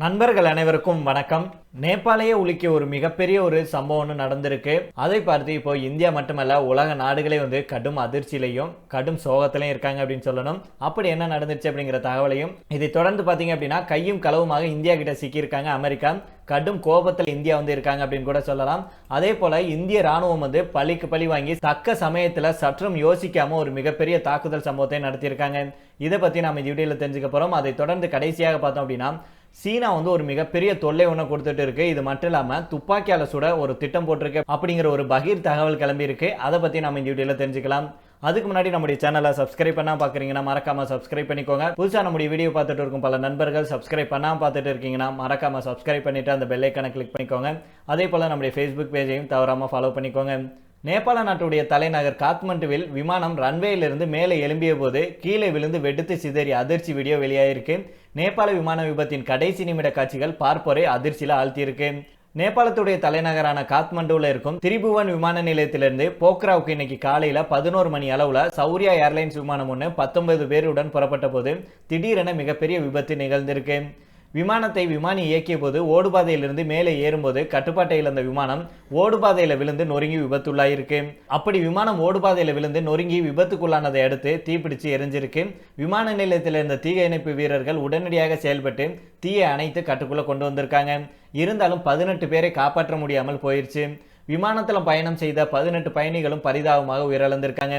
நண்பர்கள் அனைவருக்கும் வணக்கம். நேபாளையே உலுக்கிய ஒரு மிகப்பெரிய ஒரு சம்பவம் ஒன்று நடந்திருக்கு. அதை பார்த்து இப்போ இந்தியா மட்டுமல்ல உலக நாடுகளே வந்து கடும் அதிர்ச்சியிலையும் கடும் சோகத்திலையும் இருக்காங்க அப்படின்னு சொல்லணும். அப்படி என்ன நடந்துச்சு அப்படிங்கிற தகவலையும் இதை தொடர்ந்து பார்த்தீங்க அப்படின்னா கையும் களவுமாக இந்தியா கிட்ட சிக்கியிருக்காங்க அமெரிக்கா. கடும் கோபத்தில் இந்தியா வந்து இருக்காங்க அப்படின்னு கூட சொல்லலாம். அதே போல இந்திய ராணுவம் வந்து பழிக்கு பழி வாங்கி தக்க சமயத்தில் சற்றும் யோசிக்காம ஒரு மிகப்பெரிய தாக்குதல் சம்பவத்தை நடத்தியிருக்காங்க. இதை பற்றி நாம் இந்த வீடியோவில் தெரிஞ்சுக்க போகிறோம் அதை தொடர்ந்து கடைசியாக பார்த்தோம் அப்படின்னா சீனா வந்து ஒரு மிகப்பெரிய தொல்லை ஒன்று கொடுத்துட்டு இருக்கு. இது மட்டும் இல்லாமல் துப்பாக்கியால் சுட ஒரு திட்டம் போட்டிருக்கு அப்படிங்கிற ஒரு பகீர் தகவல் கிளம்பி இருக்கு. அதை பற்றி நம்ம இந்த வீடியோவில் தெரிஞ்சுக்கலாம். அதுக்கு முன்னாடி நம்முடைய சேனலை சப்ஸ்கிரைப் பண்ணால் பார்க்குறீங்கன்னா மறக்காமல் சப்ஸ்கிரைப் பண்ணிக்கோங்க. புதுசாக நம்முடைய வீடியோ பார்த்துட்டு இருக்கும் பல நண்பர்கள் சப்ஸ்கிரைப் பண்ணாம பார்த்துட்டு இருக்கீங்கன்னா மறக்காமல் சப்ஸ்கிரைப் பண்ணிட்டு அந்த பெல் கிளிக் பண்ணிக்கோங்க. அதே போல் நம்முடைய ஃபேஸ்புக் பேஜையும் தவறாம ஃபாலோ பண்ணிக்கோங்க. நேபாள நாட்டுடைய தலைநகர் காத்மண்டுவில் விமானம் ரன்வேயிலிருந்து மேலே எழும்பிய போது கீழே விழுந்து வெடித்து சிதறி அதிர்ச்சி வீடியோ வெளியாயிருக்கு. நேபாள விமான விபத்தின் கடைசி நிமிட காட்சிகள் பார்ப்போரை அதிர்ச்சியில் ஆழ்த்தியிருக்கு. நேபாளத்துடைய தலைநகரான காத்மண்டுவில் இருக்கும் திரிபுவன் விமான நிலையத்திலிருந்து போக்ராவுக்கு இன்னைக்கு காலையில் பதினோரு மணி அளவில் சௌரியா ஏர்லைன்ஸ் விமானம் ஒன்று பத்தொன்பது பேருடன் புறப்பட்ட போது திடீரென மிகப்பெரிய விபத்து நிகழ்ந்திருக்கு. விமானத்தை விமானி இயக்கிய போது ஓடுபாதையிலிருந்து மேலே ஏறும்போது கட்டுப்பாட்டை இழந்த விமானம் ஓடுபாதையில் விழுந்து நொறுங்கி விபத்துள்ளாயிருக்கு. அப்படி விமானம் ஓடுபாதையில் விழுந்து நொறுங்கி விபத்துக்குள்ளானதை அடுத்து தீப்பிடிச்சு எரிஞ்சிருக்கு. விமான நிலையத்தில் இருந்த தீய இணைப்பு வீரர்கள் உடனடியாக செயல்பட்டு தீயை அணைத்து கட்டுக்குள்ள கொண்டு வந்திருக்காங்க. இருந்தாலும் பதினெட்டு பேரை காப்பாற்ற முடியாமல் போயிருச்சு. விமானத்தில் பயணம் செய்த பதினெட்டு பயணிகளும் பரிதாபமாக உயிரிழந்திருக்காங்க.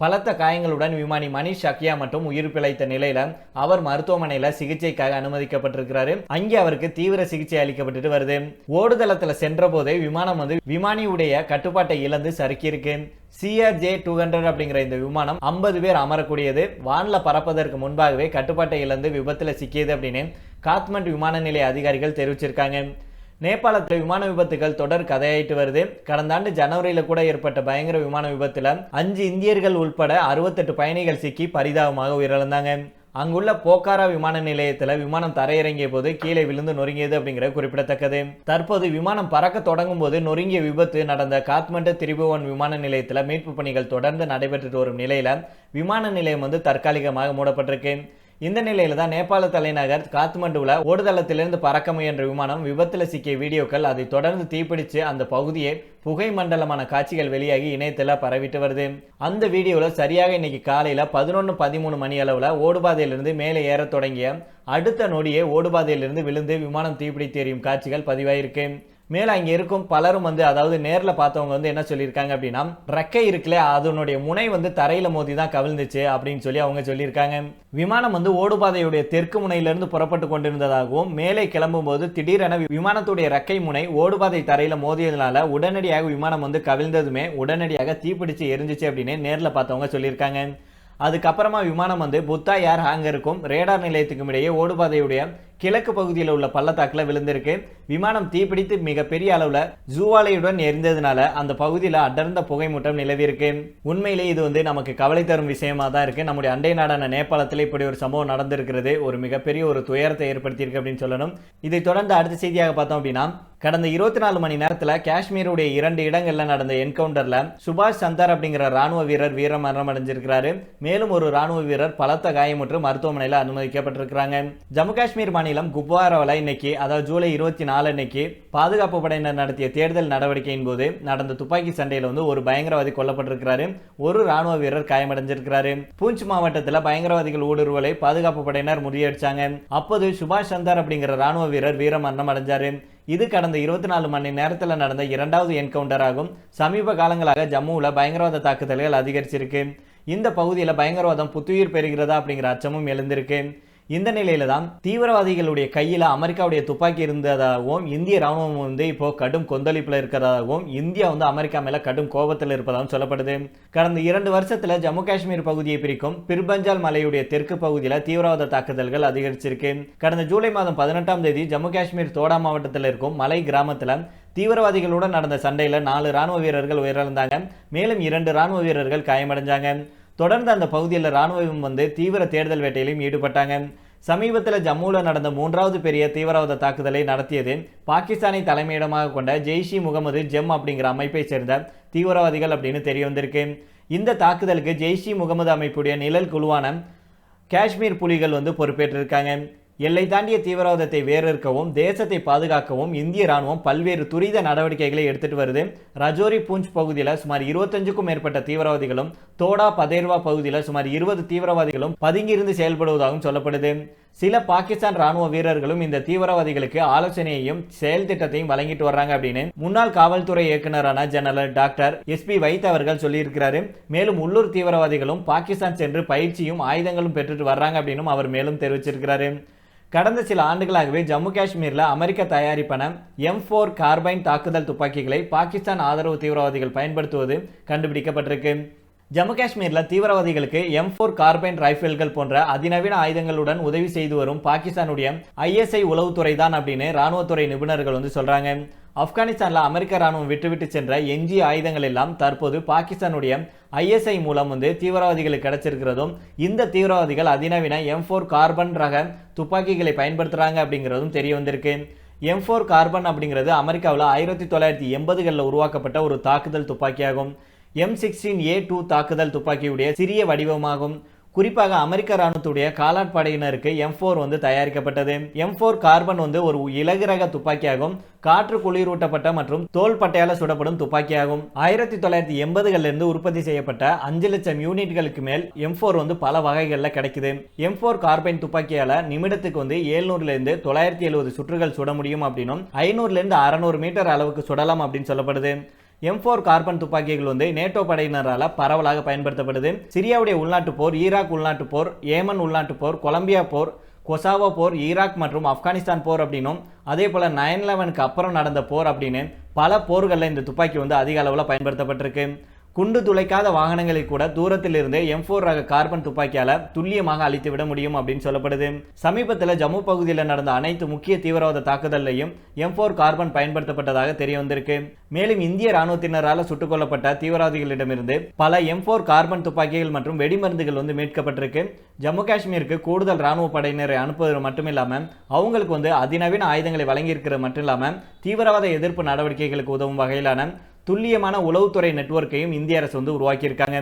பலத்த காயங்களுடன் விமானி மணிஷ் அக்கியா மட்டும் உயிர் பிழைத்த நிலையில அவர் மருத்துவமனையில சிகிச்சைக்காக அனுமதிக்கப்பட்டிருக்கிறாரு. அங்கே அவருக்கு தீவிர சிகிச்சை அளிக்கப்பட்டு வருது. ஓடுதளத்துல சென்ற போதே விமானம் வந்து விமானியுடைய கட்டுப்பாட்டை இழந்து சறுக்கியிருக்கு. சிஆர்ஜே டூ ஹண்ட்ரட் அப்படிங்கிற இந்த விமானம் ஐம்பது பேர் அமரக்கூடியது. வானில் பறப்பதற்கு முன்பாகவே கட்டுப்பாட்டை இழந்து விபத்தில் சிக்கியது அப்படின்னு காத்மண்ட் விமான நிலைய அதிகாரிகள் தெரிவிச்சிருக்காங்க. நேபாளத்தில் விமான விபத்துகள் தொடர் கதையாயிட்டு வருது. கடந்த ஆண்டு ஜனவரியில கூட ஏற்பட்ட பயங்கர விமான விபத்துல அஞ்சு இந்தியர்கள் உட்பட அறுபத்தெட்டு பயணிகள் சிக்கி பரிதாபமாக உயிரிழந்தாங்க. அங்குள்ள போக்காரா விமான நிலையத்தில் விமானம் தரையிறங்கிய போது கீழே விழுந்து நொறுங்கியது அப்படிங்கிறது குறிப்பிடத்தக்கது. தற்போது விமானம் பறக்க தொடங்கும் போது நொறுங்கிய விபத்து நடந்த காத்மண்டு திரிபுவன் விமான நிலையத்தில் மீட்பு பணிகள் தொடர்ந்து நடைபெற்று வரும் நிலையில விமான நிலையம் வந்து தற்காலிகமாக மூடப்பட்டிருக்கு. இந்த நிலையில தான் நேபாள தலைநகர் காத்மண்டுவில் ஓடுதளத்திலிருந்து பறக்க முயன்ற விமானம் விபத்தில் சிக்கிய வீடியோக்கள் அதை தொடர்ந்து தீப்பிடிச்சு அந்த பகுதியை புகை மண்டலமான காட்சிகள் வெளியாகி இணையத்தில் பரவிட்டு வருது. அந்த வீடியோவில் சரியாக இன்னைக்கு காலையில் பதினொன்று பதிமூணு மணி அளவில் ஓடுபாதையிலிருந்து மேலே ஏற தொடங்கிய அடுத்த நொடியே ஓடுபாதையிலிருந்து விழுந்து விமானம் தீப்பிடித்து எறியும் காட்சிகள் பதிவாயிருக்கு. மேலே அங்கே இருக்கும் பலரும் வந்து அதாவது நேரில் பார்த்தவங்க வந்து என்ன சொல்லியிருக்காங்க அப்படின்னா ரெக்கை இருக்குல்ல அதனுடைய முனை வந்து தரையில் மோதி தான் கவிழ்ந்துச்சு அப்படின்னு சொல்லி அவங்க சொல்லியிருக்காங்க. விமானம் வந்து ஓடுபாதையுடைய தெற்கு முனையிலிருந்து புறப்பட்டு கொண்டிருந்ததாகவும் மேலே கிளம்பும் போது திடீரென விமானத்துடைய ரெக்கை முனை ஓடுபாதை தரையில் மோதியதுனால உடனடியாக விமானம் வந்து கவிழ்ந்ததுமே உடனடியாக தீப்பிடிச்சு எரிஞ்சிச்சு அப்படின்னு நேரில் பார்த்தவங்க சொல்லியிருக்காங்க. அதுக்கப்புறமா விமானம் வந்து புத்தா ஏர் ஹேங்கருக்கும் ரேடார் நிலையத்துக்கும் இடையே ஓடுபாதையுடைய கிழக்கு பகுதியில் உள்ள பள்ளத்தாக்கில் விழுந்திருக்கு. விமானம் தீப்பிடித்து மிகப்பெரிய அளவில் ஜூவாலையுடன் எரிந்ததுனால அந்த பகுதியில் அடர்ந்த புகைமூட்டம் நிலவியிருக்கு உண்மையிலே இது வந்து நமக்கு கவலை தரும் விஷயமா தான் இருக்கு. நம்முடைய அண்டை நாடான நேபாளத்தில் இப்படி ஒரு சம்பவம் நடந்திருக்கிறது. ஒரு மிகப்பெரிய ஒரு துயரத்தை ஏற்படுத்தியிருக்கு அப்படின்னு சொல்லணும். இதை தொடர்ந்து அடுத்த செய்தியாக பார்த்தோம் அப்படின்னா கடந்த இருபத்தி நாலு மணி நேரத்தில் காஷ்மீருடைய இரண்டு இடங்களில் நடந்த என்கவுண்டரில் சுபாஷ் சந்தர் அப்படிங்கிற ராணுவ வீரர் வீர மரணம் அடைஞ்சிருக்கிறாரு. மேலும் ஒரு ராணுவ வீரர் பலத்த காயமுற்று மருத்துவமனையில் அனுமதிக்கப்பட்டிருக்கிறாங்க. ஜம்மு காஷ்மீர் மாநிலம் குப்வாராவில் இன்னைக்கு அதாவது ஜூலை இருபத்தி நாலு அன்னைக்கு பாதுகாப்பு படையினர் நடத்திய தேடுதல் நடவடிக்கையின் போது நடந்த துப்பாக்கி சண்டையில் வந்து ஒரு பயங்கரவாதி கொல்லப்பட்டிருக்கிறாரு. ஒரு ராணுவ வீரர் காயமடைஞ்சிருக்கிறாரு. பூஞ்ச் மாவட்டத்தில் பயங்கரவாதிகள் ஊடுருவலை பாதுகாப்பு படையினர் முறியடிச்சாங்க. அப்போது சுபாஷ் சந்தர் அப்படிங்கிற ராணுவ வீரர் வீரமரணம் அடைஞ்சாரு. இது கடந்த இருபத்தி நாலு மணி நேரத்தில் நடந்த இரண்டாவது என்கவுண்டர் ஆகும். சமீப காலங்களாக ஜம்முவில் பயங்கரவாத தாக்குதல்கள் அதிகரிச்சிருக்கு. இந்த பகுதியில் பயங்கரவாதம் புத்துயிர் பெறுகிறதா அப்படிங்கிற அச்சமும் எழுந்திருக்கு. இந்த நிலையில தான் தீவிரவாதிகளுடைய கையில் அமெரிக்காவுடைய துப்பாக்கி இருந்ததாகவும் இந்திய ராணுவம் வந்து இப்போ கடும் கொந்தளிப்பில் இருக்கிறதாகவும் இந்தியா வந்து அமெரிக்கா மேல கடும் கோபத்தில் இருப்பதாகவும் சொல்லப்படுது. கடந்த இரண்டு வருஷத்துல ஜம்மு காஷ்மீர் பகுதியை பிரிக்கும் பிர்பஞ்சால் மலையுடைய தெற்கு பகுதியில் தீவிரவாத தாக்குதல்கள் அதிகரிச்சிருக்கு. கடந்த ஜூலை மாதம் பதினெட்டாம் தேதி ஜம்மு காஷ்மீர் தோடா மாவட்டத்தில் இருக்கும் மலை கிராமத்தில் தீவிரவாதிகளுடன் நடந்த சண்டையில் நாலு ராணுவ வீரர்கள் உயிரிழந்தாங்க. மேலும் இரண்டு ராணுவ வீரர்கள் காயமடைஞ்சாங்க. தொடர்ந்து அந்த பகுதியில் ராணுவம் வந்து தீவிர தேடுதல் வேட்டையிலும் ஈடுபட்டாங்க. சமீபத்தில் ஜம்முவில் நடந்த மூன்றாவது பெரிய தீவிரவாத தாக்குதலை நடத்தியது பாகிஸ்தானை தலைமையிடமாக கொண்ட ஜெய்ஷி முகமது ஜெம் அப்படிங்கிற அமைப்பை சேர்ந்த தீவிரவாதிகள் அப்படின்னு தெரிய வந்திருக்கு. இந்த தாக்குதலுக்கு ஜெய்ஷி முகமது அமைப்புடைய நிழல் குழுவான காஷ்மீர் புலிகள் வந்து பொறுப்பேற்றிருக்காங்க. எல்லை தாண்டிய தீவிரவாதத்தை வேறறுக்கவும் தேசத்தை பாதுகாக்கவும் இந்திய ராணுவம் பல்வேறு துரித நடவடிக்கைகளை எடுத்துட்டு வருது. ரஜோரி பூஞ்ச் பகுதியில் சுமார் இருபத்தஞ்சுக்கும் மேற்பட்ட தீவிரவாதிகளும் தோடா பதேர்வா பகுதியில் சுமார் இருபது தீவிரவாதிகளும் பதுங்கியிருந்து செயல்படுவதாகவும் சொல்லப்படுது. சில பாகிஸ்தான் ராணுவ வீரர்களும் இந்த தீவிரவாதிகளுக்கு ஆலோசனையையும் செயல் திட்டத்தையும் வழங்கிட்டு வர்றாங்க அப்படின்னு முன்னாள் காவல்துறை இயக்குநரான general doctor S P Vaid அவர்கள் சொல்லியிருக்கிறாரு. மேலும் உள்ளூர் தீவிரவாதிகளும் பாகிஸ்தான் சென்று பயிற்சியும் ஆயுதங்களும் பெற்றுட்டு வர்றாங்க அப்படின்னு அவர் மேலும் தெரிவிச்சிருக்கிறாரு. கடந்த சில ஆண்டுகளாகவே ஜம்மு காஷ்மீரில் அமெரிக்க தயாரிப்பான எம் ஃபோர் கார்பைன் தாக்குதல் துப்பாக்கிகளை பாகிஸ்தான் ஆதரவு தீவிரவாதிகள் பயன்படுத்துவது கண்டுபிடிக்கப்பட்டிருக்கு. ஜம்மு காஷ்மீரில் தீவிரவாதிகளுக்கு எம் ஃபோர் கார்பைன் ரைஃபிள்கள் போன்ற அதிநவீன ஆயுதங்களுடன் உதவி செய்து வரும் பாகிஸ்தானுடைய ஐஎஸ்ஐ உளவுத்துறை தான் அப்படின்னு ராணுவத்துறை நிபுணர்கள் வந்து சொல்கிறாங்க ஆப்கானிஸ்தானில் அமெரிக்க ராணுவம் விட்டுவிட்டு சென்ற எஞ்சிய ஆயுதங்கள் எல்லாம் தற்போது பாகிஸ்தானுடைய ஐஎஸ்ஐ மூலம் வந்து தீவிரவாதிகளுக்கு கிடைச்சிருக்கிறதும் இந்த தீவிரவாதிகள் அதிநவீன எம் ஃபோர் கார்பன் ரக துப்பாக்கிகளை பயன்படுத்துகிறாங்க அப்படிங்கிறதும் தெரிய வந்திருக்கு. எம் ஃபோர் கார்பன் அப்படிங்கிறது அமெரிக்காவில் ஆயிரத்தி தொள்ளாயிரத்தி எண்பதுகளில் உருவாக்கப்பட்ட ஒரு தாக்குதல் துப்பாக்கியாகும். எம் சிக்ஸ்டீன் ஏ டூ தாக்குதல் துப்பாக்கியுடைய சிறிய வடிவமாகும். குறிப்பாக அமெரிக்க ராணுவத்துடைய காலாட்படையினருக்கு எம் ஃபோர் வந்து தயாரிக்கப்பட்டது. எம் ஃபோர் கார்பன் வந்து ஒரு இலகுரக துப்பாக்கியாகும். காற்று குளிரூட்டப்பட்ட மற்றும் தோல் பட்டையால சுடப்படும் துப்பாக்கியாகும். ஆயிரத்தி தொள்ளாயிரத்தி எண்பதுகளிலிருந்து உற்பத்தி செய்யப்பட்ட அஞ்சு லட்சம் யூனிட்களுக்கு மேல் எம் ஃபோர் வந்து பல வகைகளில் கிடைக்குது. எம் ஃபோர் கார்பைன் துப்பாக்கியால நிமிடத்துக்கு வந்து ஏழ்நூறுலேருந்து தொள்ளாயிரத்தி எழுபது சுற்றுகள் சுட முடியும் அப்படின்னும் ஐநூறுலேருந்து அறநூறு மீட்டர் அளவுக்கு சுடலாம் அப்படின்னு சொல்லப்படுது. எம் ஃபோர் கார்பன் துப்பாக்கிகள் வந்து நேட்டோ படையினரால் பரவலாக பயன்படுத்தப்படுது. சிரியாவுடைய உள்நாட்டு போர் ஈராக் உள்நாட்டு போர் ஏமன் உள்நாட்டு போர் கொலம்பியா போர் கொசாவோ போர் ஈராக் மற்றும் ஆப்கானிஸ்தான் போர் அப்படின்னும் அதே போல் நைன் லெவனுக்கு அப்புறம் நடந்த போர் அப்படின்னு பல போர்களில் இந்த துப்பாக்கி வந்து அதிக அளவில் பயன்படுத்தப்பட்டிருக்கு. குண்டு துளைக்காத வாகனங்களை கூட தூரத்தில் இருந்தே எம் ஃபோர் ரக கார்பன் துப்பாக்கியால துல்லியமாக அழித்து விட முடியும் அப்படின்னு சொல்லப்படுது. சமீபத்தில் ஜம்மு பகுதியில் நடந்த அனைத்து முக்கிய தீவிரவாத தாக்குதல்லையும் எம் ஃபோர் கார்பன் பயன்படுத்தப்பட்டதாக தெரிய வந்திருக்கு. மேலும் இந்திய ராணுவத்தினரால் சுட்டுக் கொல்லப்பட்ட தீவிரவாதிகளிடமிருந்து பல எம் ஃபோர் கார்பன் துப்பாக்கிகள் மற்றும் வெடிமருந்துகள் வந்து மீட்கப்பட்டிருக்கு. ஜம்மு காஷ்மீருக்கு கூடுதல் ராணுவ படையினரை அனுப்புவது மட்டுமில்லாமல் அவங்களுக்கு வந்து அதிநவீன ஆயுதங்களை வழங்கியிருக்கிறது மட்டும் இல்லாமல் தீவிரவாத எதிர்ப்பு நடவடிக்கைகளுக்கு உதவும் வகையிலான துல்லியமான உளவுத்துறை நெட்வொர்க்கையும் இந்திய அரசு வந்து உருவாக்கியிருக்காங்க.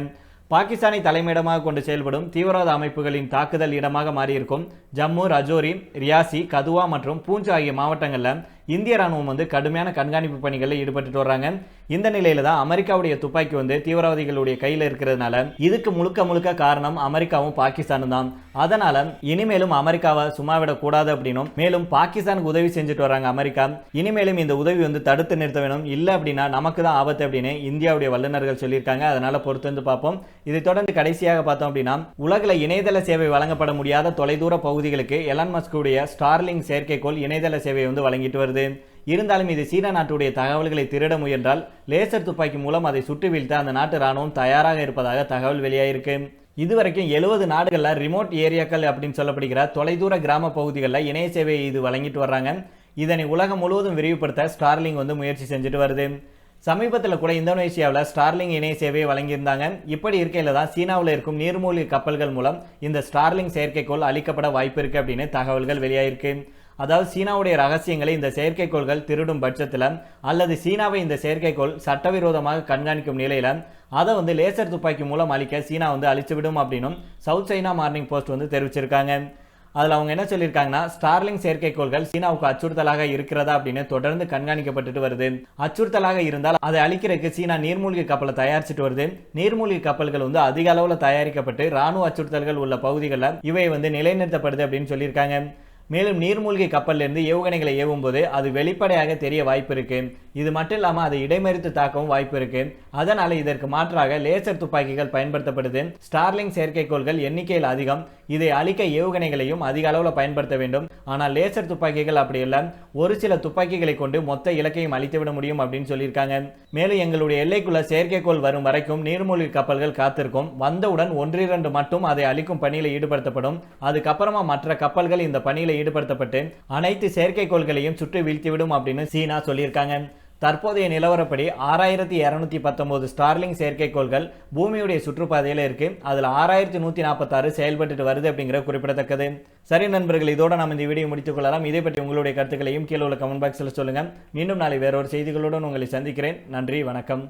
பாகிஸ்தானை தலைமையிடமாக கொண்டு செயல்படும் தீவிரவாத அமைப்புகளின் தாக்குதல் இடமாக மாறியிருக்கும் ஜம்மு ரஜோரி ரியாசி கதுவா மற்றும் பூஞ்ச் ஆகிய மாவட்டங்களில் இந்திய ராணுவம் வந்து கடுமையான கண்காணிப்பு பணிகளில் ஈடுபட்டு வர்றாங்க. இந்த நிலையில தான் அமெரிக்காவுடைய துப்பாக்கி வந்து தீவிரவாதிகளுடைய கையில் இருக்கிறதுனால இதுக்கு முழுக்க முழுக்க காரணம் அமெரிக்காவும் பாகிஸ்தானும் தான். அதனால இனிமேலும் அமெரிக்காவை சும்மா விடக்கூடாது அப்படின்னும் மேலும் பாகிஸ்தானுக்கு உதவி செஞ்சுட்டு வராங்க அமெரிக்கா. இனிமேலும் இந்த உதவி வந்து தடுத்து நிறுத்த வேணும். இல்லை அப்படின்னா நமக்கு தான் ஆபத்து அப்படின்னு இந்தியாவுடைய வல்லுநர்கள் சொல்லியிருக்காங்க. அதனால பொறுத்து வந்து பார்ப்போம். இதை தொடர்ந்து கடைசியாக பார்த்தோம் அப்படின்னா உலகில் இணையதள சேவை வழங்கப்பட முடியாத தொலைதூர பகுதிகளுக்கு எலான் மஸ்குடைய ஸ்டார்லிங் செயற்கைக்கோள் இணையதள சேவை வந்து வழங்கிட்டு வருது. இருந்தாலும் இது சீன நாட்டுடைய தகவல்களை திருட முயன்றால் லேசர் துப்பாக்கி மூலம் அதை சுட்டு வீழ்த்த அந்த நாட்டு ராணுவம் தயாராக இருப்பதாக தகவல் வெளியாயிருக்கு. இதுவரைக்கும் எழுபது நாடுகளில் ரிமோட் ஏரியாக்கள் அப்படின்னு சொல்லப்படுகிற தொலைதூர கிராம பகுதிகளில் இணைய சேவையை இது வழங்கிட்டு வர்றாங்க. இதனை உலகம் முழுவதும் விரிவுபடுத்த ஸ்டார்லிங் வந்து முயற்சி செஞ்சுட்டு வருது. சமீபத்தில் கூட இந்தோனேஷியாவில் ஸ்டார்லிங் இணைய சேவையை வழங்கியிருந்தாங்க. இப்படி இருக்கையில் தான் சீனாவில் இருக்கும் நீர்மூழ்கி கப்பல்கள் மூலம் இந்த ஸ்டார்லிங் செயற்கைக்கோள் அளிக்கப்பட வாய்ப்பு இருக்கு அப்படின்னு தகவல்கள் வெளியாயிருக்கு. அதாவது சீனாவுடைய ரகசியங்களை இந்த செயற்கைக்கோள்கள் திருடும் பட்சத்தில் அல்லது சீனாவை இந்த செயற்கைக்கோள் சட்டவிரோதமாக கண்காணிக்கும் நிலையில் அதை வந்து லேசர் துப்பாக்கி மூலம் அழிக்க சீனா வந்து அழிச்சுவிடும் அப்படின்னும் சவுத் சைனா மார்னிங் போஸ்ட் வந்து தெரிவிச்சிருக்காங்க. அதில் அவங்க என்ன சொல்லியிருக்காங்கன்னா ஸ்டார்லிங் செயற்கைக்கோள்கள் சீனாவுக்கு அச்சுறுத்தலாக இருக்கிறதா அப்படின்னு தொடர்ந்து கண்காணிக்கப்பட்டுட்டு வருது. அச்சுறுத்தலாக இருந்தால் அதை அழிக்கிறதுக்கு சீனா நீர்மூழ்கி கப்பலை தயாரிச்சுட்டு வருது. நீர்மூழ்கி கப்பல்கள் வந்து அதிக அளவில் தயாரிக்கப்பட்டு ராணுவ அச்சுறுத்தல்கள் உள்ள பகுதிகளில் இவை வந்து நிலைநிறுத்தப்படுது அப்படின்னு சொல்லியிருக்காங்க. மேலும் நீர்மூழ்கி கப்பலிலிருந்து ஏவுகணைகளை ஏவும்போது அது வெளிப்படையாக தெரிய வாய்ப்பு இருக்குது இது மட்டும் இல்லாமல் அதை இடைமறித்து தாக்கவும் வாய்ப்பு இருக்கு. அதனால இதற்கு மாற்றாக லேசர் துப்பாக்கிகள் பயன்படுத்தப்படுது. ஸ்டார்லிங் செயற்கைக்கோள்கள் எண்ணிக்கையில் அதிகம். இதை அழிக்க ஏவுகணைகளையும் அதிக அளவில் பயன்படுத்த வேண்டும். ஆனால் லேசர் துப்பாக்கிகள் அப்படி இல்லை. ஒரு சில துப்பாக்கிகளை கொண்டு மொத்த இலக்கையும் அழித்துவிட முடியும் அப்படின்னு சொல்லியிருக்காங்க. மேலும் எங்களுடைய எல்லைக்குள்ள செயற்கைக்கோள் வரும் வரைக்கும் நீர்மூழ்கி கப்பல்கள் காத்திருக்கும். வந்தவுடன் ஒன்றிரண்டு மட்டும் அதை அழிக்கும் பணியில் ஈடுபடுத்தப்படும். அதுக்கப்புறமா மற்ற கப்பல்கள் இந்த பணியில் ஈடுபடுத்தப்பட்டு அனைத்து செயற்கைக்கோள்களையும் சுற்றி வீழ்த்திவிடும் அப்படின்னு சீனா சொல்லியிருக்காங்க. தற்போதைய நிலவரப்படி ஆறாயிரத்தி இரநூத்தி பத்தொன்பது ஸ்டார்லிங் செயற்கைக்கோள்கள் பூமியுடைய சுற்றுப்பாதையில் இருக்கு. அதில் ஆறாயிரத்தி நூற்றி நாற்பத்தாறு செயல்பட்டு வருது அப்படிங்கிற குறிப்பிடத்தக்கது. சரி நண்பர்கள் இதோட நம்ம இந்த வீடியோ முடித்துக் கொள்ளலாம். இதை பற்றி உங்களுடைய கருத்துக்களையும் கீழே உள்ள கமெண்ட் பாக்ஸில் சொல்லுங்கள் மீண்டும் நாளை வேறொரு செய்திகளுடன் உங்களை சந்திக்கிறேன். நன்றி வணக்கம்.